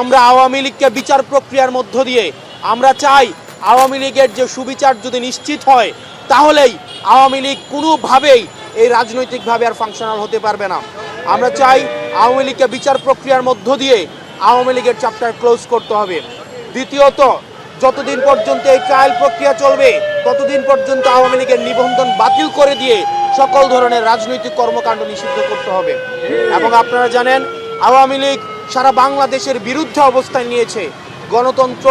আমরা আওয়ামী লীগকে বিচার প্রক্রিয়ার মধ্য দিয়ে আমরা চাই আওয়ামী লীগের যে সুবিচার যদি নিশ্চিত হয়, তাহলেই আওয়ামী লীগ কোনোভাবেই এই রাজনৈতিকভাবে আর ফাংশনাল হতে পারবে না। আমরা চাই আওয়ামী লীগকে বিচার প্রক্রিয়ার মধ্য দিয়ে আওয়ামী লীগের চ্যাপ্টার ক্লোজ করতে হবে। দ্বিতীয়ত, যতদিন পর্যন্ত এই ট্রায়াল প্রক্রিয়া চলবে, ততদিন পর্যন্ত আওয়ামী লীগের নিবন্ধন বাতিল করে দিয়ে সকল ধরনের রাজনৈতিক কর্মকাণ্ড নিষিদ্ধ করতে হবে। এবং আপনারা জানেন, আওয়ামী লীগ সারা বাংলাদেশের বিরুদ্ধে অবস্থান নিয়েছে। গণতন্ত্র,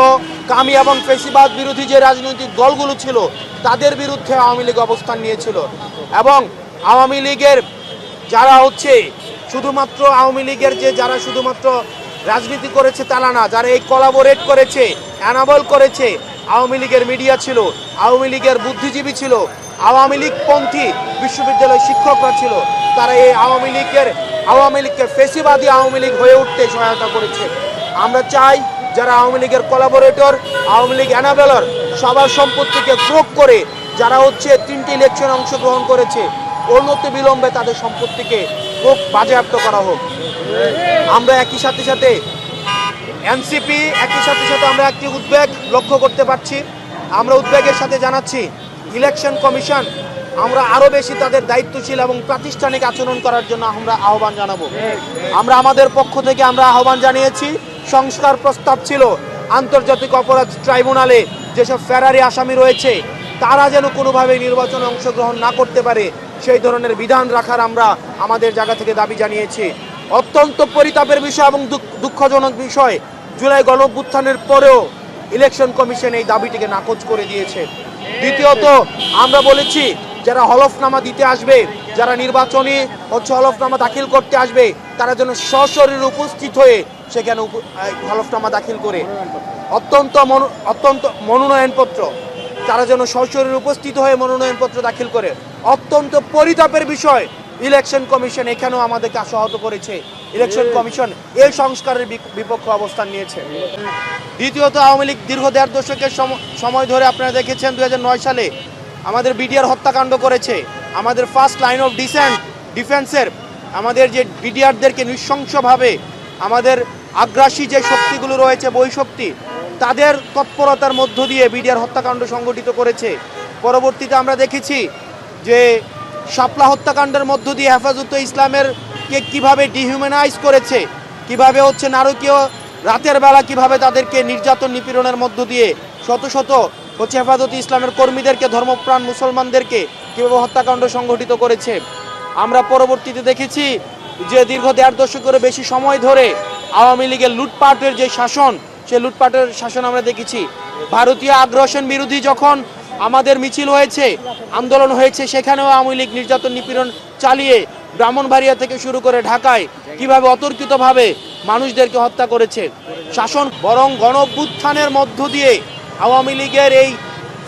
কামি এবং ফেসিবাদ বিরোধী যে রাজনৈতিক দলগুলো ছিল, তাদের বিরুদ্ধে আওয়ামী লীগ অবস্থান নিয়েছিল। এবং আওয়ামী লীগের যারা হচ্ছে, শুধুমাত্র আওয়ামী লীগের যে যারা শুধুমাত্র রাজনীতি করেছে তারা না, যারা এই কলাবোরেট করেছে অ্যানাবল করেছে, আওয়ামী লীগের মিডিয়া ছিল, আওয়ামী লীগের বুদ্ধিজীবী ছিল, আওয়ামী লীগ পন্থী বিশ্ববিদ্যালয়ের শিক্ষকরা ছিল, তারা এই আওয়ামী লীগের আওয়ামী লীগকে ফেসিবাদী আওয়ামী লীগ হয়ে উঠতে সহায়তা করেছে। আমরা চাই যারা আওয়ামী লীগের কোলাবোরেটর আওয়ামী লীগ অ্যানাবেলর সবার সম্পত্তিকে ক্রোক করে, যারা হচ্ছে তিনটি ইলেকশনে অংশগ্রহণ করেছে অন্যত্র বিলম্বে তাদের সম্পত্তিকে ক্রোক বাজেয়াপ্ত করা হোক। আমরা একই সাথে সাথে এনসিপি, একই সাথে সাথে আমরা একটি উদ্বেগ লক্ষ্য করতে পারছি। আমরা উদ্বেগের সাথে জানাচ্ছি ইলেকশন কমিশন আমরা আরও বেশি তাদের দায়িত্বশীল এবং প্রাতিষ্ঠানিক আচরণ করার জন্য আমরা আহ্বান জানাব। আমরা আমাদের পক্ষ থেকে আমরা আহ্বান জানিয়েছি, সংস্কার প্রস্তাব ছিল আন্তর্জাতিক অপরাধ ট্রাইব্যুনালে যেসব ফেরারি আসামি রয়েছে, তারা যেন কোনোভাবে নির্বাচনে অংশগ্রহণ না করতে পারে, সেই ধরনের বিধান রাখার আমরা আমাদের জায়গা থেকে দাবি জানিয়েছি। অত্যন্ত পরিতাপের বিষয় এবং দুঃখ- দুঃখজনক বিষয়, জুলাই গণঅভ্যুত্থানের পরেও ইলেকশন কমিশন এই দাবিটিকে নাকচ করে দিয়েছে। দ্বিতীয়ত, আমরা বলেছি যারা হলফনামা দিতে আসবে, যারা নির্বাচনী হচ্ছে হলফনামা দাখিল করতে আসবে, তারা যেন সশরীরে উপস্থিত হয়ে সেখানে হলফনামা দাখিল করে। অত্যন্ত অত্যন্ত মনোনয়নপত্র। তারা যেন সশরীরে উপস্থিত হয়ে মনোনয়নপত্র দাখিল করে। অত্যন্ত পরিতাপের বিষয়, ইলেকশন কমিশন এখানেও আমাদেরকে আশাহত করেছে। ইলেকশন কমিশন এই সংস্কারের বিপ- বিপক্ষে অবস্থান নিয়েছে। দ্বিতীয়ত, আওয়ামী লীগ দীর্ঘ দেড় দশকের সময় ধরে আপনারা দেখেছেন, দুই হাজার নয় সালে আমাদের বিডিআর হত্যাকাণ্ড করেছে। আমাদের ফার্স্ট লাইন অফ ডিসেন্ট ডিফেন্সের আমাদের যে বিডিআরদেরকে নৃশংসভাবে আমাদের আগ্রাসী যে শক্তিগুলো রয়েছে, বৈশক্তি, তাদের তৎপরতার মধ্য দিয়ে বিডিআর হত্যাকাণ্ড সংগঠিত করেছে। পরবর্তীতে আমরা দেখেছি যে শাপলা হত্যাকাণ্ডের মধ্য দিয়ে হেফাজত ইসলামের কে কীভাবে ডিহিউম্যানাইজ করেছে, কীভাবে হচ্ছে নারকীয় রাতের বেলা কীভাবে তাদেরকে নির্যাতন নিপীড়নের মধ্য দিয়ে শত শত হচ্ছে হেফাজত ইসলামের কর্মীদেরকে, ধর্মপ্রাণ মুসলমানদেরকে কীভাবে হত্যাকাণ্ড সংঘটিত করেছে। আমরা পরবর্তীতে দেখেছি যে দীর্ঘ দেড় দশকেরও বেশি সময় ধরে আওয়ামী লীগের লুটপাটের যে শাসন, সেই লুটপাটের শাসন আমরা দেখেছি। ভারতীয় আগ্রাসন বিরোধী যখন আমাদের মিছিল হয়েছে, আন্দোলন হয়েছে, সেখানেও আওয়ামী লীগ নির্যাতন নিপীড়ন চালিয়ে ব্রাহ্মণবাড়িয়া থেকে শুরু করে ঢাকায় কীভাবে অতর্কিতভাবে মানুষদেরকে হত্যা করেছে। শাসন বরং গণ মধ্য দিয়ে আওয়ামী লীগের এই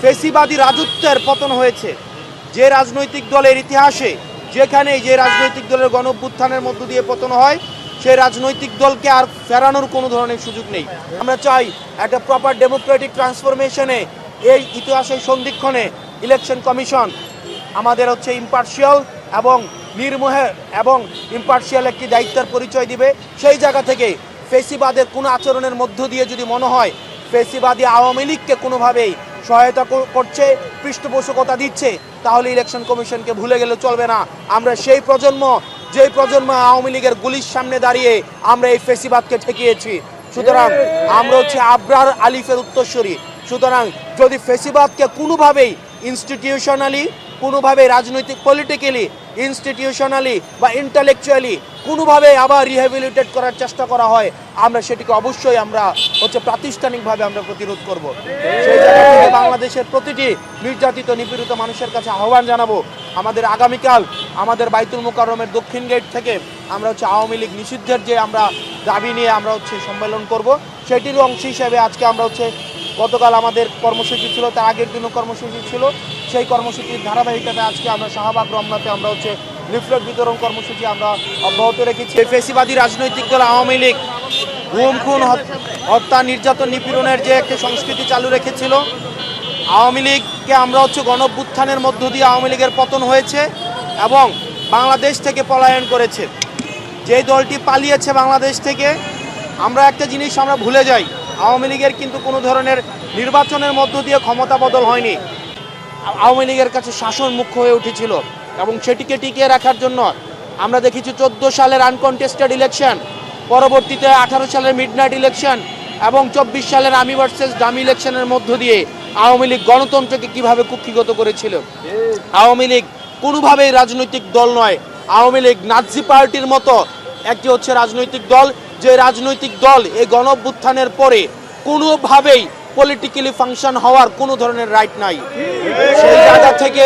ফেসিবাদী রাজত্বের পতন হয়েছে। যে রাজনৈতিক দলের ইতিহাসে যেখানে যে রাজনৈতিক দলের গণ মধ্য দিয়ে পতন হয় সেই রাজনৈতিক দলকে আর ফেরানোর কোনো ধরনের সুযোগ নেই। আমরা চাই একটা প্রপার ডেমোক্রেটিক ট্রান্সফরমেশনে এই ইতিহাসের সন্ধিক্ষণে ইলেকশন কমিশন আমাদের হচ্ছে ইম্পার্শিয়াল এবং নির্মোহে এবং ইম্পার্শিয়াল একটি দায়িত্বের পরিচয় দিবে। সেই জায়গা থেকে ফেসিবাদের কোনো আচরণের মধ্য দিয়ে যদি মনে হয় ফেসিবাদী আওয়ামী লীগকে কোনোভাবেই সহায়তা করছে, পৃষ্ঠপোষকতা দিচ্ছে, তাহলে ইলেকশন কমিশনকে ভুলে গেলে চলবে না। আমরা সেই প্রজন্ম, যেই প্রজন্ম আওয়ামী লীগের গুলির সামনে দাঁড়িয়ে আমরা এই ফেসিবাদকে ঠেকিয়েছি। সুতরাং আমরা হচ্ছে আবরার আলিফের উত্তরস্বরী সুতরাং যদি ফেসিবাদকে কোনোভাবেই ইনস্টিটিউশনালি কোনোভাবে রাজনৈতিক পলিটিক্যালি ইনস্টিটিউশনালি বা ইন্টালেকচুয়ালি কোনোভাবে আবার রিহ্যাবিলিটেট করার চেষ্টা করা হয়, আমরা সেটিকে অবশ্যই আমরা হচ্ছে প্রাতিষ্ঠানিকভাবে আমরা প্রতিরোধ করব। সেই জায়গা বাংলাদেশের প্রতিটি নির্যাতিত, নিপীড়িত মানুষের কাছে আহ্বান জানাব, আমাদের আগামীকাল আমাদের বাইতুল মোকাররমের দক্ষিণ গেট থেকে আমরা হচ্ছে আওয়ামী লীগ নিষিদ্ধের যে আমরা দাবি নিয়ে আমরা হচ্ছে সম্মেলন করব সেটির অংশ হিসেবে আজকে আমরা হচ্ছে গতকাল আমাদের কর্মসূচি ছিল, তার আগের দিনও কর্মসূচি ছিল। সেই কর্মসূচির ধারাবাহিকতায় আজকে আমরা শাহবাগ, রমনাতে আমরা হচ্ছে লিফলেট বিতরণ কর্মসূচি আমরা অব্যাহত রেখেছি। ফেসিবাদী রাজনৈতিক দল আওয়ামী লীগ গুম, খুন হত্যা, নির্যাতন, নিপীড়নের যে একটি সংস্কৃতি চালু রেখেছিল, আওয়ামী লীগকে আমরা হচ্ছে গণভ্যুত্থানের মধ্য দিয়ে আওয়ামী লীগের পতন হয়েছে এবং বাংলাদেশ থেকে পলায়ন করেছে। যে দলটি পালিয়েছে বাংলাদেশ থেকে, আমরা একটা জিনিস আমরা ভুলে যাই আওয়ামী লীগের কিন্তু কোনো ধরনের নির্বাচনের মধ্য দিয়ে ক্ষমতা বদল হয়নি। আওয়ামী লীগের কাছে শাসন মুখ্য হয়ে উঠেছিল এবং সেটিকে টিকিয়ে রাখার জন্য আমরা দেখেছি চোদ্দ সালের আনকনটেস্টেড ইলেকশন পরবর্তীতে আঠারো সালের মিডনাইট ইলেকশন এবং চব্বিশ সালের আর্মি ভার্সেস ডামি ইলেকশনের মধ্য দিয়ে আওয়ামী লীগ গণতন্ত্রকে কীভাবে কুক্ষিগত করেছিল। আওয়ামী লীগ কোনোভাবেই রাজনৈতিক দল নয়। আওয়ামী লীগ নাজি পার্টির মতো একটি হচ্ছে রাজনৈতিক দল যে রাজনৈতিক দল এই গণ পরে কোনোভাবেই পলিটিক্যালি ফাংশন হওয়ার কোনো ধরনের রাইট নাই। সেই জায়গা থেকে